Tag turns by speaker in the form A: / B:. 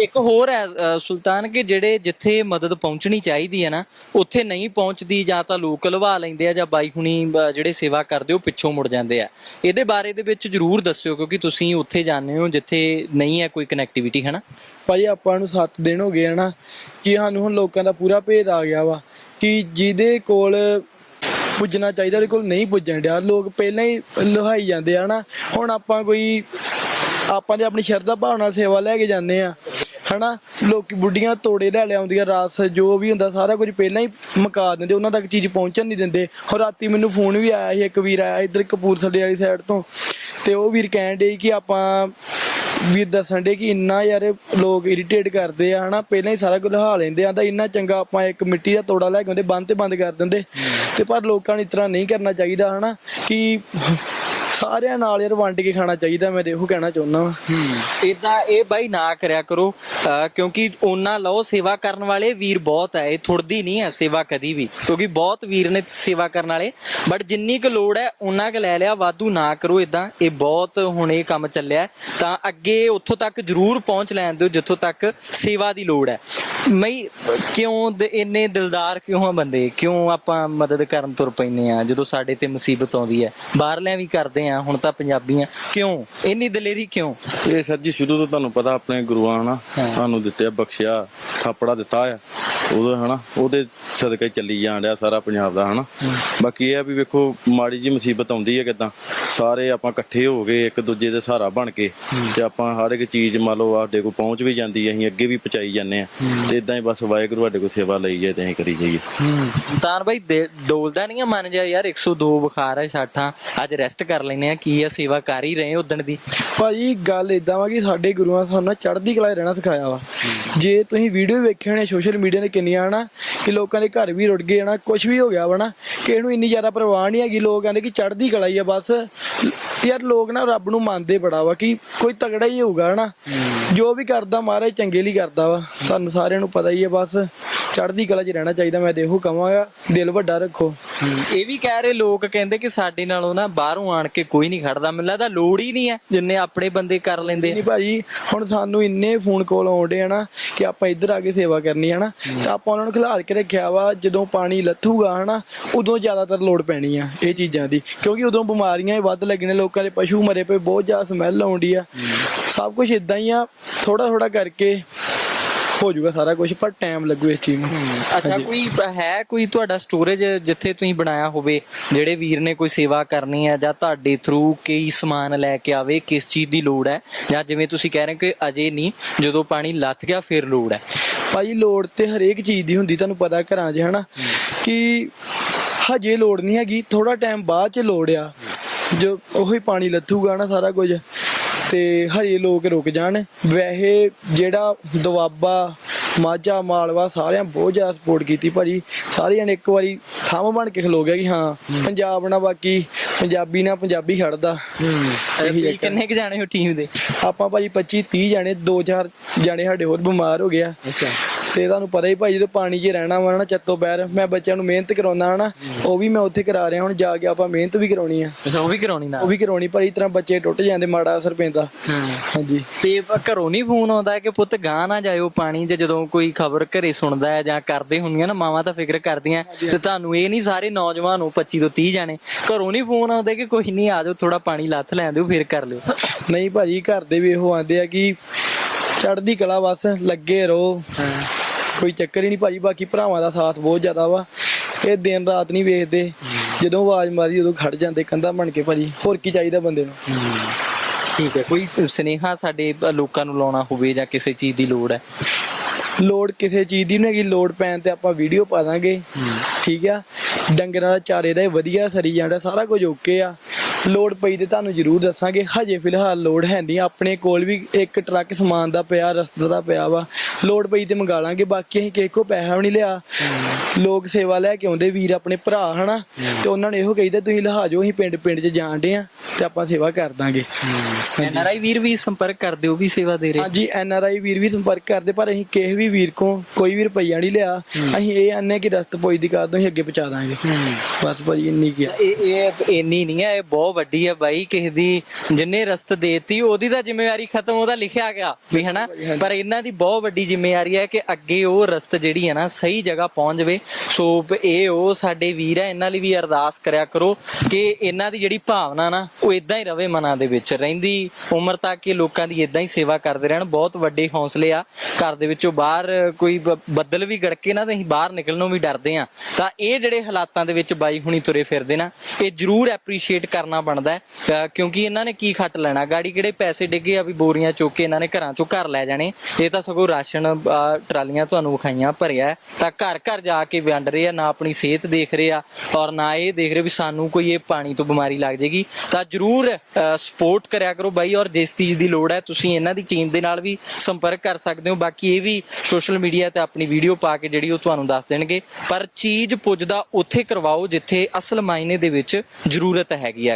A: ਇੱਕ ਹੋਰ ਹੈ ਅ, ਸੁਲਤਾਨ ਕਿ ਜਿਹੜੇ ਜਿੱਥੇ ਮਦਦ ਪਹੁੰਚਣੀ ਚਾਹੀਦੀ ਹੈ ਨਾ ਉੱਥੇ ਨਹੀਂ ਪਹੁੰਚਦੀ ਜਾਂ ਤਾਂ ਲੋਕ ਲਵਾ ਲੈਂਦੇ ਆ ਜਾਂ ਬਾਈ ਹੁਣੀ ਅ, ਜਿਹੜੇ ਸੇਵਾ ਕਰਦੇ ਉਹ ਪਿੱਛੋਂ ਮੁੜ ਜਾਂਦੇ ਆ। ਇਹਦੇ ਬਾਰੇ ਦੇ ਵਿੱਚ ਜਰੂਰ ਦੱਸਿਓ ਕਿਉਂਕਿ ਤੁਸੀਂ ਉੱਥੇ ਜਾਂਦੇ ਹੋ ਜਿੱਥੇ ਨਹੀਂ ਹੈ ਕੋਈ ਕਨੈਕਟੀਵਿਟੀ ਹੈ ਨਾ
B: ਭਾਈ ਆਪਾਂ ਨੂੰ 7 ਦਿਨ ਹੋ ਗਏ ਹਨਾ ਕਿ ਸਾਨੂੰ ਹੁਣ ਲੋਕਾਂ ਦਾ ਪੂਰਾ ਭੇਦ ਆ ਗਿਆ ਵਾ ਕਿ ਜਿਹਦੇ ਕੋਲ ਪੁੱਜਣਾ ਚਾਹੀਦਾ ਉਹਦੇ ਕੋਲ ਨਹੀਂ ਪੁੱਜਣ ਡਿਆ। ਲੋਕ ਪਹਿਲਾਂ ਹੀ ਲੁਹਾਈ ਜਾਂਦੇ ਆ ਹਨਾ। ਹੁਣ ਆਪਾਂ ਕੋਈ ਆਪਾਂ ਦੇ ਆਪਣੀ ਸ਼ਰਧਾ ਭਾਵਨਾ ਨਾਲ ਸੇਵਾ ਲੈ ਕੇ ਜਾਂਦੇ ਆ। ਹਨਾ? ਲੋਕੀ ਬੁੱਢੀਆਂ ਤੋੜੇ ਲੈ ਲਿਆਉਂਦੀਆਂ ਰਸ ਜੋ ਵੀ ਹੁੰਦਾ, ਸਾਰਾ ਕੁਝ ਪਹਿਲਾਂ ਹੀ ਮੁਕਾ ਦਿੰਦੇ, ਉਹਨਾਂ ਤੱਕ ਚੀਜ਼ ਪਹੁੰਚਣ ਨਹੀਂ ਦਿੰਦੇ। ਹੁਣ ਰਾਤੀ ਮੈਨੂੰ ਫੋਨ ਵੀ ਆਇਆ ਸੀ, ਇੱਕ ਵੀਰ ਆਇਆ ਇੱਧਰ ਕਪੂਰਥਲੇ ਵਾਲੀ ਸਾਈਡ ਤੋਂ। ਤੇ ਉਹ ਵੀਰ ਕਹਿਣ ਡੇ ਕਿ ਆਪਾਂ ਵੀ ਦੱਸਣ ਦੇ ਕਿ ਇੰਨਾ ਯਾਰ ਲੋਕ ਇਰੀਟੇਟ ਕਰਦੇ ਆ, ਹਨਾ? ਪਹਿਲਾਂ ਹੀ ਸਾਰਾ ਕੁਝ ਲਹਾ ਲੈਂਦੇ ਆ, ਤਾਂ ਇੰਨਾ ਚੰਗਾ ਆਪਾਂ ਇੱਕ ਮਿੱਟੀ ਦਾ ਤੋੜਾ ਲੈ ਕੇ ਆਉਂਦੇ, ਬੰਦ ਤੇ ਬੰਦ ਕਰ ਦਿੰਦੇ। ਤੇ ਪਰ ਲੋਕਾਂ ਨੂੰ ਇਸ ਤਰ੍ਹਾਂ ਨਹੀਂ ਕਰਨਾ ਚਾਹੀਦਾ, ਹਨਾ? ਕਿ ਸਾਰਿਆਂ ਨਾਲ ਯਾਰ ਵੰਡ ਕੇ ਖਾਣਾ ਚਾਹੀਦਾ ਮੈਂ ਤੇ ਇਹੋ ਕਹਿਣਾ ਚਾਹੁੰਦਾ ਵਾਂ।
A: ਇਦਾਂ ਇਹ ਬਾਈ ਨਾ ਕਰਿਆ ਕਰੋ। ਕਿਉਂਕਿ ਉਹਨਾਂ ਲਓ ਸੇਵਾ ਕਰਨ ਵਾਲੇ ਵੀਰ ਬਹੁਤ ਹੈ ਇਹ ਥੁੜਦੀ ਨਹੀਂ ਹੈ ਸੇਵਾ ਕਦੀ ਵੀ ਕਿਉਂਕਿ ਬਹੁਤ ਵੀਰ ਨੇ ਸੇਵਾ ਕਰਨ ਵਾਲੇ ਬਟ ਜਿੰਨੀ ਕੁ ਲੋੜ ਹੈ ਉਹਨਾਂ ਕੁ ਲੈ ਲਿਆ ਵਾਧੂ ਨਾ ਕਰੋ ਇਦਾਂ ਇਹ ਬਹੁਤ ਹੁਣ ਇਹ ਕੰਮ ਚੱਲਿਆ। ਤਾਂ ਅੱਗੇ ਉੱਥੋਂ ਤੱਕ ਜ਼ਰੂਰ ਪਹੁੰਚ ਲੈਣ ਦਿਓ ਜਿੱਥੋਂ ਤੱਕ ਸੇਵਾ ਦੀ ਲੋੜ ਹੈ। ਮਈ ਕਿਉਂ ਇੰਨੇ ਦਿਲਦਾਰ ਕਿਉਂ ਆ ਬੰਦੇ? ਕਿਉਂ ਆਪਾਂ ਮਦਦ ਕਰਨ ਤੁਰ ਪੈਨੇ ਆ ਜਦੋਂ ਸਾਡੇ ਤੇ ਮੁਸੀਬਤ ਆਉਂਦੀ ਹੈ? ਬਾਹਰਲਿਆਂ ਵੀ ਕਰਦੇ ਆ ਹੁਣ ਤਾਂ ਪੰਜਾਬੀਆਂ ਕਿਉਂ? ਇੰਨੀ ਦਲੇਰੀ ਕਿਉਂ?
C: ਇਹ ਸਰ ਜੀ ਸ਼ੁਰੂ ਤੋਂ ਤੁਹਾਨੂੰ ਪਤਾ ਆਪਣੇ ਗੁਰੂਆਂ
A: ਹਾਂ।
C: ਸਾਨੂੰ ਦਿੱਤੇ ਬਖਸ਼ਿਆ ਥਾਪੜਾ ਦਿੱਤਾ ਆ। ਉਹਦਾ ਹਨਾ ਉਹਦੇ ਸਦਕੇ ਚੱਲੀ ਜਾਣ ਸਾਰਾ ਪੰਜਾਬ ਦਾ ਹਨਾ। ਬਾਕੀ ਇਹ ਆ ਵੀ ਵੇਖੋ ਮਾੜੀ ਜੀ ਮੁਸੀਬਤ ਆਉਂਦੀ ਹੈ ਕਿਦਾਂ। ਸਾਰੇ ਆਪਾਂ ਇਕੱਠੇ ਹੋ ਗਏ ਇੱਕ ਦੂਜੇ ਦੇ ਸਹਾਰਾ ਬਣ ਕੇ ਤੇ ਆਪਾਂ ਹਰ ਇੱਕ ਚੀਜ਼ ਮੰਨ ਲਓ ਸਾਡੇ ਕੋਲ ਪਹੁੰਚ ਵੀ ਜਾਂਦੀ ਹੈ ਅਸੀਂ ਅੱਗੇ ਵੀ ਪਹੁੰਚਾਈ ਜਾਂਦੇ ਆ ਤੇ ਇਦਾਂ ਹੀ ਬਸ ਵਾਹਿਗੁਰੂ ਸਾਡੇ ਕੋਲ ਸੇਵਾ ਲਈ ਜਾਏ ਤੇ ਅਸੀਂ ਕਰੀ ਜਾਈਏ।
A: ਭਾਈ ਦੇ- ਡੋਲਦਾ ਨਹੀਂ ਆ ਮਨ ਜਾ ਯਾਰ 102 ਬੁਖਾਰ ਹੈ ਛਾਠਾਂ ਅੱਜ ਰੈਸਟ ਕਰ ਲੈਨੇ ਆ ਕੀ ਆ ਸੇਵਾ ਕਰ ਹੀ ਰਹੇ ਉਦਣ ਦੀ।
B: ਭਾਜੀ ਗੱਲ ਇਦਾਂ ਵਾ ਕਿ ਸਾਡੇ ਗੁਰੂਆਂ ਸਾਨੂੰ ਚੜ੍ਹਦੀ ਕਲਾ ਰਹਿਣਾ ਸਿਖਾਇਆ ਵਾ। ਜੇ ਤੁਸੀਂ ਵੀਡੀਓ ਵੇਖੇ ਹੋਣੇ ਸੋਸ਼ਲ ਮੀਡੀਆ ਨੇ ਕਿੰਨੀਆਂ ਹਨਾ ਕਿ ਲੋਕਾਂ ਦੇ ਘਰ ਵੀ ਰੁੜ ਗਏ ਹਨਾ ਕੁਝ ਵੀ ਹੋ ਗਿਆ ਵਾ ਨਾ ਕਿ ਇਹਨੂੰ ਇੰਨੀ ਜ਼ਿਆਦਾ ਪਰਵਾਹ ਨਹੀਂ ਹੈਗੀ ਲੋਕ ਕਹਿੰਦੇ ਕਿ ਚੜ੍ਹਦੀ ਕਲਾ ਹੀ ਆ ਬਸ। ਯਾਰ ਲੋਕ ਨਾ ਰੱਬ ਨੂੰ ਮੰਨਦੇ ਬੜਾ ਵਾ ਕਿ ਕੋਈ ਤਗੜਾ ਹੀ ਹੋਊਗਾ ਹਨਾ? ਜੋ ਵੀ ਕਰਦਾ ਮਹਾਰਾਜ ਚੰਗੇ ਲਈ ਕਰਦਾ ਵਾ। ਸਾਨੂੰ ਸਾਰਿਆਂ ਨੂੰ ਪਤਾ ਹੀ ਹੈ ਬਸ। ਚੜ੍ਹਦੀ ਕਲਾ 'ਚ ਰਹਿਣਾ ਚਾਹੀਦਾ ਮੈਂ ਇਹੋ ਕਹਾਂਗਾ ਦਿਲ ਵੱਡਾ ਰੱਖੋ।
A: ਇਹ ਵੀ ਕਹਿ ਰਹੇ ਲੋਕ ਕਹਿੰਦੇ ਕਿ ਸਾਡੇ ਨਾਲੋਂ ਨਾ ਬਾਹਰੋਂ ਆਣ ਕੇ ਕੋਈ ਨਹੀਂ ਖੜਦਾ। ਮੈਨੂੰ ਲੱਗਦਾ ਲੋੜ ਹੀ ਨਹੀਂ ਹੈ ਜਿੰਨੇ ਆਪਣੇ ਬੰਦੇ ਕਰ ਲੈਂਦੇ
B: ਨਹੀਂ ਭਾਜੀ ਹੁਣ ਸਾਨੂੰ ਇੰਨੇ ਫੋਨ ਕਾਲ ਆਉਂਦੇ ਆ ਨਾ ਕਿ ਆਪਾਂ ਇੱਧਰ ਆ ਕੇ ਸੇਵਾ ਕਰਨੀ ਹੈ ਨਾ ਤਾਂ ਆਪਾਂ ਉਹਨਾਂ ਨੂੰ ਖਿਲਾਰ ਕੇ ਰੱਖਿਆ ਵਾ ਜਦੋਂ ਪਾਣੀ ਲੱਥੂਗਾ ਹਨਾ ਉਦੋਂ ਜ਼ਿਆਦਾਤਰ ਲੋੜ ਪੈਣੀ ਆ ਇਹ ਚੀਜ਼ਾਂ ਦੀ। ਕਿਉਂਕਿ ਉਦੋਂ ਬਿਮਾਰੀਆਂ ਹੀ ਵੱਧ ਲੱਗਣੇ ਲੋਕਾਂ ਦੇ ਪਸ਼ੂ ਮਰੇ ਪਏ ਬਹੁਤ ਜ਼ਿਆਦਾ ਸਮੈਲ ਆਉਂਦੀ ਆ। ਸਭ ਕੁਝ ਇਦਾਂ ਹੀ ਆ ਥੋੜਾ ਥੋੜਾ ਕਰਕੇ ਹੋ ਜਾਊਗਾ ਸਾਰਾ ਕੁਝ ਪਰ ਟਾਈਮ ਲੱਗੂ ਇਸ ਚੀਜ਼ ਨੂੰ।
A: ਅੱਛਾ ਕੋਈ ਹੈ ਕੋਈ ਤੁਹਾਡਾ ਸਟੋਰੇਜ ਜਿੱਥੇ ਤੁਸੀਂ ਬਣਾਇਆ ਹੋਵੇ ਜਿਹੜੇ ਵੀਰ ਨੇ ਕੋਈ ਸੇਵਾ ਕਰਨੀ ਹੈ ਜਾਂ ਤੁਹਾਡੇ ਥਰੂ ਕਈ ਸਮਾਨ ਲੈ ਕੇ ਆਵੇ ਕਿਸ ਚੀਜ਼ ਦੀ ਲੋੜ ਹੈ? ਜਾਂ ਜਿਵੇਂ ਤੁਸੀਂ ਕਹਿ ਰਹੇ ਹੋ ਕਿ ਅਜੇ ਨਹੀਂ ਜਦੋਂ ਪਾਣੀ ਲੱਥ ਗਿਆ ਫਿਰ ਲੋੜ ਹੈ।
B: ਭਾਜੀ ਲੋੜ ਤੇ ਹਰੇਕ ਚੀਜ਼ ਦੀ ਹੁੰਦੀ ਤੁਹਾਨੂੰ ਪਤਾ ਘਰਾਂ 'ਚ ਹਨਾ? ਕਿ ਹਜੇ ਲੋੜ ਨਹੀਂ ਹੈਗੀ ਥੋੜਾ ਟਾਈਮ ਬਾਅਦ 'ਚ ਲੋੜ ਆ। ਜੋ ਉਹੀ ਪਾਣੀ ਲੱਥੂਗਾ ਨਾ ਸਾਰਾ ਕੁਝ। ਤੇ ਹਜੇ ਲੋਕ ਰੁਕ ਜਾਣ। ਵੈਸੇ ਜਿਹੜਾ ਦਵਾਬਾ ਮਾਝਾ ਮਾਲਵਾ ਸਾਰਿਆਂ ਬਹੁਤ ਜ਼ਿਆਦਾ ਸਪੋਰਟ ਕੀਤੀ ਭਾਜੀ। ਸਾਰੇ ਜਣੇ ਇੱਕ ਵਾਰੀ ਥੰਮ ਬਣ ਕੇ ਖਲੋ ਗਿਆ ਕਿ ਹਾਂ ਪੰਜਾਬ ਨਾਲ ਬਾਕੀ ਪੰਜਾਬੀ ਨਾਲ ਪੰਜਾਬੀ ਖੜਦਾ। ਇਹੀ
A: ਕਿੰਨੇ ਕ ਜਾਣੇ ਹੋ ਟੀਮ ਦੇ?
B: ਆਪਾਂ ਭਾਜੀ 25 30 ਜਾਣੇ 2-4 ਜਾਣੇ ਸਾਡੇ ਹੋਰ ਬਿਮਾਰ ਹੋ ਗਿਆ
A: ਅੱਛਾ।
B: ਤੇ ਤੁਹਾਨੂੰ ਪਤਾ ਹੀ ਭਾਈ ਜਦੋਂ ਪਾਣੀ 'ਚ ਰਹਿਣਾ ਵਾ ਨਾ ਚੱਤੋ ਪੈਰ ਮੈਂ ਬੱਚਿਆਂ ਨੂੰ ਮਿਹਨਤ ਕਰਾਉਣਾ ਹਨਾ ਉਹ ਵੀ ਮੈਂ ਉੱਥੇ ਕਰਾ ਰਿਹਾ ਹੁਣ ਜਾ ਕੇ ਆਪਾਂ ਮਿਹਨਤ ਵੀ ਕਰਾਉਣੀ ਆ।
A: ਅੱਛਾ ਉਹ ਵੀ ਕਰਾਉਣੀ
B: ਉਹ
A: ਨਾਲ
B: ਵੀ ਕਰਾਉਣੀ ਪਰ ਇਸ ਤਰ੍ਹਾਂ ਬੱਚੇ ਟੁੱਟ ਜਾਂਦੇ ਮਾੜਾ ਅਸਰ ਪੈਂਦਾ। ਹਾਂਜੀ।
A: ਤੇ ਪ- ਘਰੋਂ ਨਹੀਂ ਫੋਨ ਆਉਂਦਾ ਕਿ ਪੁੱਤ ਗਾਂ ਨਾ ਜਾਇਓ ਪਾਣੀ 'ਚ ਜਦੋਂ ਕੋਈ ਖਬਰ ਘਰੇ ਸੁਣਦਾ ਹੈ ਜਾਂ ਕਰਦੇ ਹੁੰਦੀਆਂ ਨਾ ਮਾਵਾਂ ਤਾਂ ਫਿਕਰ ਕਰਦੀਆਂ। ਤੇ ਤੁਹਾਨੂੰ ਇਹ ਨਹੀਂ ਸਾਰੇ ਨੌਜਵਾਨ ਹੋ 25 ਤੋਂ 30 ਜਾਣੇ ਘਰੋਂ ਨਹੀਂ ਫੋਨ ਆਉਂਦੇ ਕਿ ਕੋਈ ਨਹੀਂ ਆ ਜਾਓ ਥੋੜਾ ਪਾਣੀ ਲੱਥ ਲੈਣ ਦਿਓ ਫਿਰ ਕਰ ਲਿਓ।
B: ਨਹੀਂ ਭਾਜੀ ਘਰ ਦੇ ਵੀ ਇਹੋ ਆਂਦੇ ਆ ਕਿ ਚੜ੍ਹਦੀ ਕਲਾ ਬਸ ਲੱਗੇ ਰਹੋ। ਕੋਈ ਚੱਕਰ ਹੀ ਨਹੀਂ ਭਾਜੀ ਬਾਕੀ ਭਰਾਵਾਂ ਦਾ ਸਾਥ ਬਹੁਤ ਜ਼ਿਆਦਾ ਵਾ। ਇਹ ਦਿਨ ਰਾਤ ਨਹੀਂ ਵੇਖਦੇ। ਜਦੋਂ ਆਵਾਜ਼ ਮਾਰੀ ਉਦੋਂ ਖੜ ਜਾਂਦੇ ਕੰਧਾ ਬਣ ਕੇ ਭਾਜੀ। ਹੋਰ ਕੀ ਚਾਹੀਦਾ ਬੰਦੇ ਨੂੰ?
A: ਠੀਕ ਹੈ ਕੋਈ ਸੁਨੇਹਾ ਸਾਡੇ ਲੋਕਾਂ ਨੂੰ ਲਾਉਣਾ ਹੋਵੇ ਜਾਂ ਕਿਸੇ ਚੀਜ਼ ਦੀ ਲੋੜ ਹੈ?
B: ਲੋੜ ਕਿਸੇ ਚੀਜ਼ ਦੀ ਨਹੀਂ ਹੈਗੀ। ਲੋੜ ਪੈਣ ਤੇ ਆਪਾਂ ਵੀਡੀਓ ਪਾ ਦਾਂਗੇ। ਠੀਕ ਆ? ਡੰਗਰਾਂ ਦਾ ਚਾਰੇ ਦਾ ਇਹ ਵਧੀਆ ਸਰੀ ਜਾਂਦਾ ਸਾਰਾ ਕੁਝ ਓਕੇ ਆ। ਲੋੜ ਪਈ ਤੇ ਤੁਹਾਨੂੰ ਜ਼ਰੂਰ ਦੱਸਾਂਗੇ। ਹਜੇ ਫਿਲਹਾਲ ਲੋੜ ਹੈ ਨਹੀਂ। ਆਪਣੇ ਕੋਲ ਵੀ ਇੱਕ ਟਰੱਕ ਸਮਾਨ ਦਾ ਪਿਆ ਰਸਤੇ ਦਾ ਪਿਆ ਵਾ। ਲੋੜ ਪਈ ਤੇ ਮੰਗਾ ਲਾਂਗੇ। ਬਾਕੀ ਅਸੀਂ ਕਿਸੇ ਕੋ ਪੈਸਾ ਵੀ ਨਹੀਂ ਲਿਆ। ਲੋਕ ਸੇਵਾ ਲੈ ਕੇ ਆਉਂਦੇ ਵੀਰ ਆਪਣੇ ਭਰਾ ਹਨਾ? ਤੇ ਉਹਨਾਂ ਨੇ ਇਹੋ ਕਹੀਦਾ ਤੁਸੀਂ ਲਹਾਜੋ ਅਸੀਂ ਪਿੰਡ ਪਿੰਡ 'ਚ ਜਾਣਦੇ ਆ। ਤੇ ਆਪਾਂ ਸੇਵਾ ਕਰ ਦਾਂਗੇ।
A: ਐਨਆਰਆਈ ਵੀਰ ਵੀ ਸੰਪਰਕ ਕਰਦੇ ਹੋ ਵੀ ਸੇਵਾ ਦੇ ਰਹੇ।
B: ਹਾਂਜੀ ਐਨ ਆਰ ਆਈ ਵੀਰ ਵੀ ਸੰਪਰਕ ਕਰਦੇ ਪਰ ਅਸੀਂ ਕਿਸੇ ਵੀ ਵੀਰ ਕੋ ਕੋਈ ਵੀ ਰੁਪਈਆ ਨਹੀਂ ਲਿਆ। ਅਸੀਂ ਇਹ ਆਨੇ ਕਿ ਰਸਤ ਪੁੱਜਦੀ ਕਰ ਦੋ ਅਸੀਂ ਅੱਗੇ ਪਹੁੰਚਾ ਦਾਂਗੇ। ਬਸ ਭਾਜੀ ਇੰਨੀ ਕੀ
A: ਇਹ ਇਹ ਇੰਨੀ ਨਹੀਂ ਹੈ ਇਹ ਬਹੁਤ ਵੱਡੀ ਹੈ ਬਾਈ ਕਿਸੇ ਦੀ ਜਿੰਨੇ ਰਸਤ ਦੇਤੀ ਉਹਦੀ ਤਾਂ ਜ਼ਿੰਮੇਵਾਰੀ ਖਤਮ ਉਹਦਾ ਲਿਖਿਆ ਗਿਆ ਵੀ ਹਨਾ। ਪਰ ਇਹਨਾਂ ਦੀ ਬਹੁਤ ਵੱਡੀ ਜ਼ਿੰਮੇਵਾਰੀ ਹੈ ਕਿ ਅੱਗੇ ਉਹ ਰਸਤ ਜਿਹੜੀ ਹੈ ਨਾ ਸਹੀ ਜਗ੍ਹਾ ਪਹੁੰਚ ਜਾਵੇ। ਸੋ ਇਹ ਉਹ ਸਾਡੇ ਵੀਰ ਹੈ ਇਹਨਾਂ ਲਈ ਵੀ ਅਰਦਾਸ ਕਰਿਆ ਕਰੋ ਕਿ ਇਹਨਾਂ ਦੀ ਜਿਹੜੀ ਭਾਵਨਾ ਨਾ ਉਹ ਇਦਾਂ ਹੀ ਰਵੇ ਮਨਾਂ ਦੇ ਵਿੱਚ। ਰਹਿੰਦੀ ਉਮਰ ਤੱਕ ਇਹ ਲੋਕਾਂ ਦੀ ਇਦਾਂ ਹੀ ਸੇਵਾ ਕਰਦੇ ਰਹਿਣ। ਬਹੁਤ ਵੱਡੇ ਹੌਸਲੇ ਆ। ਘਰ ਦੇ ਵਿੱਚੋਂ ਬਾਹਰ ਕੋਈ ਬੱਦਲ ਵੀ ਗੜਕੇ ਨਾ ਤੇ ਅਸੀਂ ਬਾਹਰ ਨਿਕਲਣੋਂ ਵੀ ਡਰਦੇ ਆ। ਤਾਂ ਇਹ ਜਿਹੜੇ ਹਾਲਾਤਾਂ ਦੇ ਵਿੱਚ ਬਾਈ ਹੁਣੀ ਤੁਰੇ ਫਿਰਦੇ ਨਾ, ਇਹ ਜ਼ਰੂਰ ਐਪਰੀਸ਼ੀਏਟ ਕਰਨਾ ਬਣਦਾ ਕਿਉਂਕਿ ਇਹਨਾਂ ਨੇ ਕੀ ਖੱਟ ਲੈਣਾ? ਗਾੜੀ ਕਿਹੜੇ ਪੈਸੇ ਡਿੱਗੇ ਆ ਵੀ ਬੋਰੀਆਂ ਚੁੱਕ ਕੇ ਇਹਨਾਂ ਨੇ ਘਰਾਂ ਚੋਂ ਘਰ ਲੈ ਜਾਣੇ। ਇਹ ਤਾਂ ਸਗੋਂ ਰਾਸ਼ਨ ਟਰਾਲੀਆਂ ਤੁਹਾਨੂੰ ਵਿਖਾਈਆਂ, ਭਰਿਆ ਤਾਂ ਘਰ ਘਰ ਜਾ ਕੇ ਵੰਡ ਰਹੇ ਆ, ਨਾ ਆਪਣੀ ਸਿਹਤ ਦੇਖ ਰਹੇ ਆ ਔਰ ਨਾ ਇਹ ਦੇਖ ਰਹੇ ਵੀ ਸਾਨੂੰ ਕੋਈ ਇਹ ਪਾਣੀ ਤੋਂ ਬਿਮਾਰੀ ਲੱਗ ਜਾਏਗੀ ਤਾਂ ਜਰੂਰ ਸਪੋਰਟ ਕਰਿਆ ਕਰੋ ਬਾਈ ਔਰ ਜਿਸ ਚੀਜ਼ ਦੀ ਲੋੜ ਹੈ, ਤੁਸੀਂ ਇਹਨਾਂ ਦੀ ਟੀਮ ਦੇ ਨਾਲ ਵੀ ਸੰਪਰਕ ਕਰ ਸਕਦੇ ਹੋ। ਬਾਕੀ ਇਹ ਵੀ ਸੋਸ਼ਲ ਮੀਡੀਆ ਤੇ ਆਪਣੀ ਵੀਡੀਓ ਪਾ ਕੇ ਜਿਹੜੀ ਉਹ ਤੁਹਾਨੂੰ ਦੱਸ ਦੇਣਗੇ। ਪਰ ਚੀਜ਼ ਪੁੱਜਦਾ ਉੱਥੇ ਕਰਵਾਓ ਜਿੱਥੇ ਅਸਲ ਮਾਇਨੇ ਦੇ ਵਿੱਚ ਜ਼ਰੂਰਤ ਹੈਗੀ ਆ।